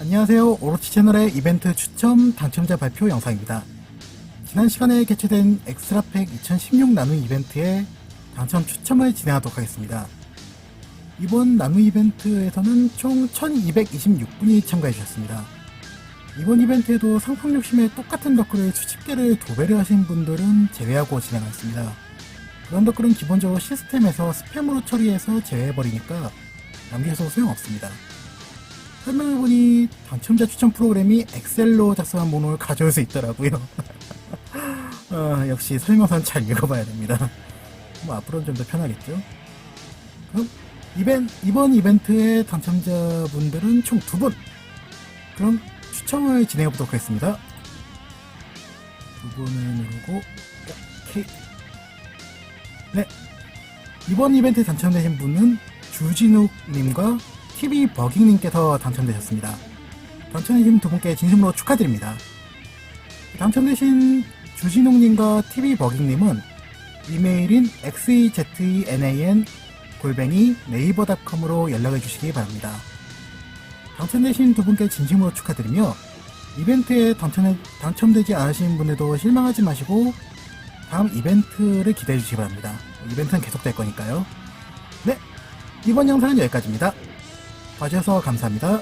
안녕하세요. 오로치 채널의 이벤트 추첨 당첨자 발표 영상입니다. 지난 시간에 개최된 엑스트라팩 2016 나누 이벤트의 당첨 추첨을 진행하도록 하겠습니다. 이번 나누 이벤트에서는 총 1226분이 참가해 주셨습니다. 이번 이벤트에도 상품 욕심에 똑같은 덕글을 수십 개를 도배를 하신 분들은 제외하고 진행하였습니다. 그런 덕글은 기본적으로 시스템에서 스팸으로 처리해서 제외해버리니까 남겨서 소용없습니다. 설명해보니 당첨자 추천 프로그램이 엑셀로 작성한 번호를 가져올 수 있더라고요. 아, 역시 설명서는 잘 읽어봐야 됩니다. 뭐 앞으로는 좀 더 편하겠죠. 그럼 이벤, 이번 이벤트의 당첨자분들은 총 두 분. 그럼 추첨을 진행해보도록 하겠습니다. 두 분을 누르고 오케이. 네. 이번 이벤트에 당첨되신 분은 주진욱님과 TV 버깅님께서 당첨되셨습니다. 당첨되신 두 분께 진심으로 축하드립니다. 당첨되신 주진욱님과 TV 버깅님은 이메일인 xezenan 골뱅이 네이버닷컴으로 연락을 주시기 바랍니다. 당첨되신 두 분께 진심으로 축하드리며 이벤트에 당첨, 당첨 되지 않으신 분들도 실망하지 마시고 다음 이벤트를 기대해 주시기 바랍니다. 이벤트는 계속될 거니까요. 네, 이번 영상은 여기까지입니다. 봐주셔서 감사합니다.